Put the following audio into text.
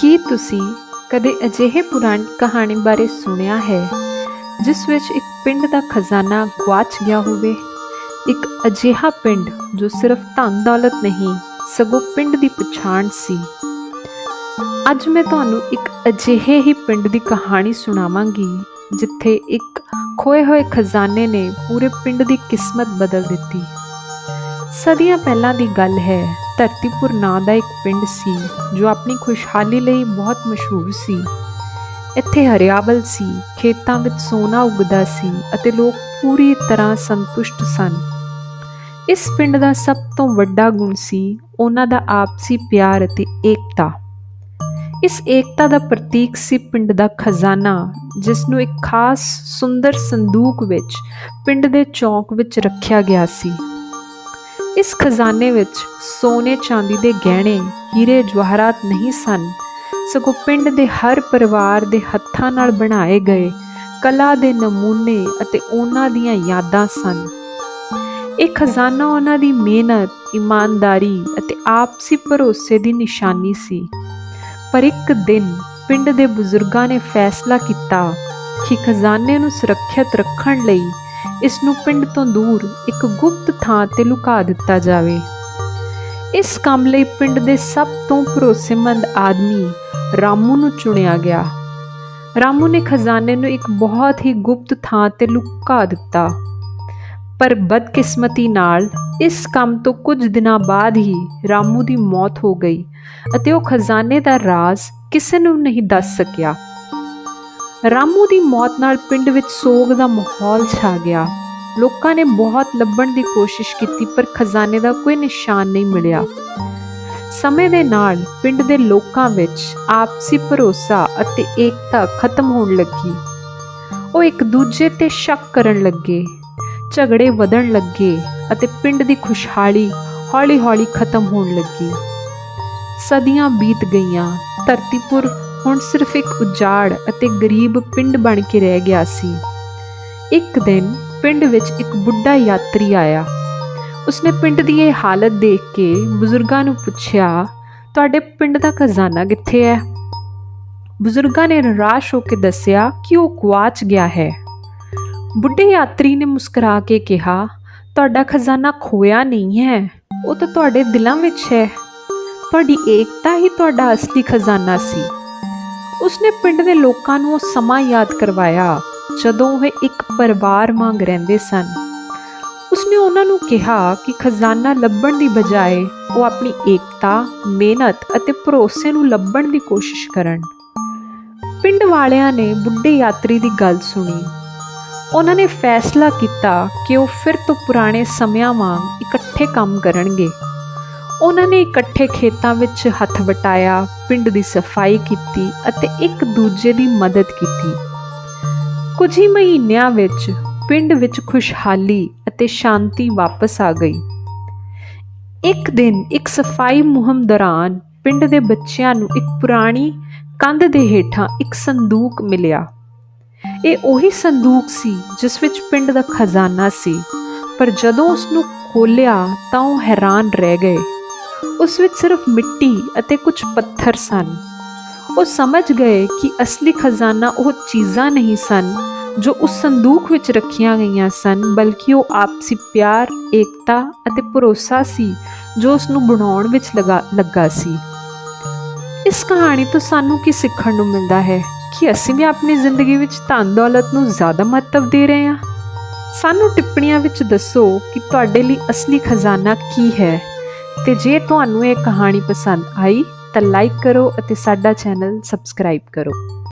ਕੀ ਤੁਸੀਂ ਕਦੇ ਅਜਿਹੇ ਪੁਰਾਣੀ ਕਹਾਣੀ ਬਾਰੇ ਸੁਣਿਆ ਹੈ, ਜਿਸ ਵਿੱਚ ਇੱਕ ਪਿੰਡ ਦਾ ਖਜ਼ਾਨਾ ਗਵਾਚ ਗਿਆ ਹੋਵੇ? ਇੱਕ ਅਜਿਹਾ ਪਿੰਡ ਜੋ ਸਿਰਫ ਧਨ ਦੌਲਤ ਨਹੀਂ, ਸਗੋਂ ਪਿੰਡ ਦੀ ਪਛਾਣ ਸੀ। ਅੱਜ ਮੈਂ ਤੁਹਾਨੂੰ ਇੱਕ ਅਜਿਹੇ ਹੀ ਪਿੰਡ ਦੀ ਕਹਾਣੀ ਸੁਣਾਵਾਂਗੀ, ਜਿੱਥੇ ਇੱਕ ਖੋਏ ਹੋਏ ਖਜ਼ਾਨੇ ਨੇ ਪੂਰੇ ਪਿੰਡ ਦੀ ਕਿਸਮਤ ਬਦਲ ਦਿੱਤੀ। ਸਦੀਆਂ ਪਹਿਲਾਂ ਦੀ ਗੱਲ ਹੈ ਧਰਤੀਪੁਰ ਨਾਂ ਦਾ ਇੱਕ ਪਿੰਡ ਸੀ, ਜੋ ਆਪਣੀ ਖੁਸ਼ਹਾਲੀ ਲਈ ਬਹੁਤ ਮਸ਼ਹੂਰ ਸੀ। ਇੱਥੇ ਹਰਿਆਵਲ ਸੀ, ਖੇਤਾਂ ਵਿੱਚ ਸੋਨਾ ਉੱਗਦਾ ਸੀ ਅਤੇ ਲੋਕ ਪੂਰੀ ਤਰ੍ਹਾਂ ਸੰਤੁਸ਼ਟ ਸਨ। ਇਸ ਪਿੰਡ ਦਾ ਸਭ ਤੋਂ ਵੱਡਾ ਗੁਣ ਸੀ, ਉਹਨਾਂ ਦਾ ਆਪਸੀ ਪਿਆਰ ਅਤੇ ਏਕਤਾ। ਇਸ ਏਕਤਾ ਦਾ ਪ੍ਰਤੀਕ ਸੀ ਪਿੰਡ ਦਾ ਖਜ਼ਾਨਾ ਜਿਸ ਨੂੰ ਇੱਕ ਖਾਸ ਸੁੰਦਰ ਸੰਦੂਕ ਵਿੱਚ ਪਿੰਡ ਦੇ ਚੌਂਕ ਵਿੱਚ ਰੱਖਿਆ ਗਿਆ ਸੀ। ਇਸ ਖਜ਼ਾਨੇ ਵਿੱਚ ਸੋਨੇ ਚਾਂਦੀ ਦੇ ਗਹਿਣੇ, ਹੀਰੇ ਜਵਾਹਰਾਤ ਨਹੀਂ ਸਨ। ਸਗੋਂ ਪਿੰਡ ਦੇ ਹਰ ਪਰਿਵਾਰ ਦੇ ਹੱਥਾਂ ਨਾਲ ਬਣਾਏ ਗਏ ਕਲਾ ਦੇ ਨਮੂਨੇ ਅਤੇ ਉਹਨਾਂ ਦੀਆਂ ਯਾਦਾਂ ਸਨ। ਇਹ ਖਜ਼ਾਨਾ ਉਹਨਾਂ ਦੀ ਮਿਹਨਤ, ਇਮਾਨਦਾਰੀ ਅਤੇ ਆਪਸੀ ਭਰੋਸੇ ਦੀ ਨਿਸ਼ਾਨੀ ਸੀ। ਪਰ ਇੱਕ ਦਿਨ ਪਿੰਡ ਦੇ ਬਜ਼ੁਰਗਾਂ ਨੇ ਫੈਸਲਾ ਕੀਤਾ ਕਿ ਖਜ਼ਾਨੇ ਨੂੰ ਸੁਰੱਖਿਅਤ ਰੱਖਣ ਲਈ ਇਸ ਨੂੰ ਪਿੰਡ ਤੋਂ ਦੂਰ ਇੱਕ ਗੁਪਤ ਥਾਂ ਤੇ ਲੁਕਾ ਦਿੱਤਾ ਜਾਵੇ। ਇਸ ਕੰਮ ਲਈ ਪਿੰਡ ਦੇ ਸਭ ਤੋਂ ਭਰੋਸੇਮੰਦ ਆਦਮੀ ਰਾਮੂ ਨੂੰ ਚੁਣਿਆ ਗਿਆ। ਰਾਮੂ ਨੇ ਖਜ਼ਾਨੇ ਨੂੰ ਇੱਕ ਬਹੁਤ ਹੀ ਗੁਪਤ ਥਾਂ ਤੇ ਲੁਕਾ ਦਿੱਤਾ। ਪਰ ਬਦਕਿਸਮਤੀ ਨਾਲ ਇਸ ਕੰਮ ਤੋਂ ਕੁਝ ਦਿਨਾਂ ਬਾਅਦ ਹੀ ਰਾਮੂ ਦੀ ਮੌਤ ਹੋ ਗਈ ਅਤੇ ਉਹ ਖਜ਼ਾਨੇ ਦਾ ਰਾਜ਼ ਕਿਸੇ ਨੂੰ ਨਹੀਂ ਦੱਸ ਸਕਿਆ। ਰਾਮੂ ਦੀ ਮੌਤ ਨਾਲ ਪਿੰਡ ਵਿੱਚ ਸੋਗ ਦਾ ਮਾਹੌਲ ਛਾ ਗਿਆ। ਲੋਕਾਂ ਨੇ ਬਹੁਤ ਲੱਭਣ ਦੀ ਕੋਸ਼ਿਸ਼ ਕੀਤੀ, ਪਰ ਖਜ਼ਾਨੇ ਦਾ ਕੋਈ ਨਿਸ਼ਾਨ ਨਹੀਂ ਮਿਲਿਆ। ਸਮੇਂ ਦੇ ਨਾਲ ਪਿੰਡ ਦੇ ਲੋਕਾਂ ਵਿੱਚ ਆਪਸੀ ਭਰੋਸਾ ਅਤੇ ਏਕਤਾ ਖਤਮ ਹੋਣ ਲੱਗੀ। ਉਹ ਇੱਕ ਦੂਜੇ ਤੇ ਸ਼ੱਕ ਕਰਨ ਲੱਗੇ, ਝਗੜੇ ਵਧਣ ਲੱਗੇ ਅਤੇ ਪਿੰਡ ਦੀ ਖੁਸ਼ਹਾਲੀ ਹੌਲੀ-ਹੌਲੀ ਖਤਮ ਹੋਣ ਲੱਗੀ। ਸਦੀਆਂ ਬੀਤ ਗਈਆਂ ਧਰਤੀਪੁਰ ਹੁਣ ਸਿਰਫ ਇੱਕ ਉਜਾੜ ਅਤੇ ਗਰੀਬ ਪਿੰਡ ਬਣ ਕੇ ਰਹਿ ਗਿਆ ਸੀ। ਇੱਕ ਦਿਨ ਪਿੰਡ ਵਿੱਚ ਇੱਕ ਬੁੱਢਾ ਯਾਤਰੀ ਆਇਆ। ਉਸਨੇ ਪਿੰਡ ਦੀ ਇਹ ਹਾਲਤ ਦੇਖ ਕੇ ਬਜ਼ੁਰਗਾਂ ਨੂੰ ਪੁੱਛਿਆ, ਤੁਹਾਡੇ ਪਿੰਡ ਦਾ ਖਜ਼ਾਨਾ ਕਿੱਥੇ ਹੈ? ਬਜ਼ੁਰਗਾਂ ਨੇ ਨਿਰਾਸ਼ ਹੋ ਕੇ ਦੱਸਿਆ ਕਿ ਉਹ ਗਵਾਚ ਗਿਆ ਹੈ। ਬੁੱਢੇ ਯਾਤਰੀ ਨੇ ਮੁਸਕਰਾ ਕੇ ਕਿਹਾ, ਤੁਹਾਡਾ ਖਜ਼ਾਨਾ ਖੋਇਆ ਨਹੀਂ ਹੈ, ਉਹ ਤਾਂ ਤੁਹਾਡੇ ਦਿਲਾਂ ਵਿੱਚ ਹੈ। ਤੁਹਾਡੀ ਏਕਤਾ ਹੀ ਤੁਹਾਡਾ ਅਸਲੀ ਖਜ਼ਾਨਾ ਸੀ। ਉਸਨੇ ਪਿੰਡ ਦੇ ਲੋਕਾਂ ਨੂੰ ਉਹ ਸਮਾਂ ਯਾਦ ਕਰਵਾਇਆ ਜਦੋਂ ਉਹ ਇੱਕ ਪਰਿਵਾਰ ਵਾਂਗ ਰਹਿੰਦੇ ਸਨ ਉਸਨੇ ਉਹਨਾਂ ਨੂੰ ਕਿਹਾ ਕਿ ਖਜ਼ਾਨਾ ਲੱਭਣ ਦੀ ਬਜਾਏ ਉਹ ਆਪਣੀ ਏਕਤਾ, ਮਿਹਨਤ ਅਤੇ ਭਰੋਸੇ ਨੂੰ ਲੱਭਣ ਦੀ ਕੋਸ਼ਿਸ਼ ਕਰਨ। ਪਿੰਡ ਵਾਲਿਆਂ ਨੇ ਬੁੱਢੇ ਯਾਤਰੀ ਦੀ ਗੱਲ ਸੁਣੀ। ਉਹਨਾਂ ਨੇ ਫੈਸਲਾ ਕੀਤਾ ਕਿ ਉਹ ਫਿਰ ਤੋਂ ਪੁਰਾਣੇ ਸਮਿਆਂ ਵਾਂਗ ਇਕੱਠੇ ਕੰਮ ਕਰਨਗੇ। ਉਹਨਾਂ ਨੇ ਇਕੱਠੇ ਖੇਤਾਂ ਵਿੱਚ ਹੱਥ ਵਟਾਇਆ, ਪਿੰਡ ਦੀ ਸਫ਼ਾਈ ਕੀਤੀ ਅਤੇ ਇੱਕ ਦੂਜੇ ਦੀ ਮਦਦ ਕੀਤੀ। ਕੁਝ ਹੀ ਮਹੀਨਿਆਂ ਵਿੱਚ ਪਿੰਡ ਵਿੱਚ ਖੁਸ਼ਹਾਲੀ ਅਤੇ ਸ਼ਾਂਤੀ ਵਾਪਸ ਆ ਗਈ। ਇੱਕ ਦਿਨ ਇੱਕ ਸਫ਼ਾਈ ਮੁਹਿੰਮ ਦੌਰਾਨ ਪਿੰਡ ਦੇ ਬੱਚਿਆਂ ਨੂੰ ਇੱਕ ਪੁਰਾਣੀ ਕੰਧ ਦੇ ਹੇਠਾਂ ਇੱਕ ਸੰਦੂਕ ਮਿਲਿਆ। ਇਹ ਉਹੀ ਸੰਦੂਕ ਸੀ ਜਿਸ ਵਿੱਚ ਪਿੰਡ ਦਾ ਖਜ਼ਾਨਾ ਸੀ ਪਰ ਜਦੋਂ ਉਸ ਨੂੰ ਖੋਲ੍ਹਿਆ ਤਾਂ ਉਹ ਹੈਰਾਨ ਰਹਿ ਗਏ। ਉਸ ਵਿੱਚ ਸਿਰਫ ਮਿੱਟੀ ਅਤੇ ਕੁਝ ਪੱਥਰ ਸਨ। ਉਹ ਸਮਝ ਗਏ ਕਿ ਅਸਲੀ ਖਜ਼ਾਨਾ ਉਹ ਚੀਜ਼ਾਂ ਨਹੀਂ ਸਨ ਜੋ ਉਸ ਸੰਦੂਕ ਵਿੱਚ ਰੱਖੀਆਂ ਗਈਆਂ ਸਨ ਬਲਕਿ ਉਹ ਆਪਸੀ ਪਿਆਰ, ਏਕਤਾ ਅਤੇ ਭਰੋਸਾ ਸੀ ਜੋ ਉਸ ਨੂੰ ਬਣਾਉਣ ਵਿੱਚ ਲਗਾ ਲੱਗਾ ਸੀ। ਇਸ ਕਹਾਣੀ ਤੋਂ ਸਾਨੂੰ ਕੀ ਸਿੱਖਣ ਨੂੰ ਮਿਲਦਾ ਹੈ ਕਿ ਅਸੀਂ ਵੀ ਆਪਣੀ ਜ਼ਿੰਦਗੀ ਵਿੱਚ ਧਨ ਦੌਲਤ ਨੂੰ ਜ਼ਿਆਦਾ ਮਹੱਤਵ ਦੇ ਰਹੇ ਹਾਂ। ਸਾਨੂੰ ਟਿੱਪਣੀਆਂ ਵਿੱਚ ਦੱਸੋ ਕਿ ਤੁਹਾਡੇ ਲਈ ਅਸਲੀ ਖਜ਼ਾਨਾ ਕੀ ਹੈ ਤੇ ਜੇ ਤੁਹਾਨੂੰ ਇਹ ਕਹਾਣੀ ਪਸੰਦ ਆਈ ਤਾਂ ਲਾਈਕ ਕਰੋ ਅਤੇ ਸਾਡਾ ਚੈਨਲ ਸਬਸਕ੍ਰਾਈਬ ਕਰੋ।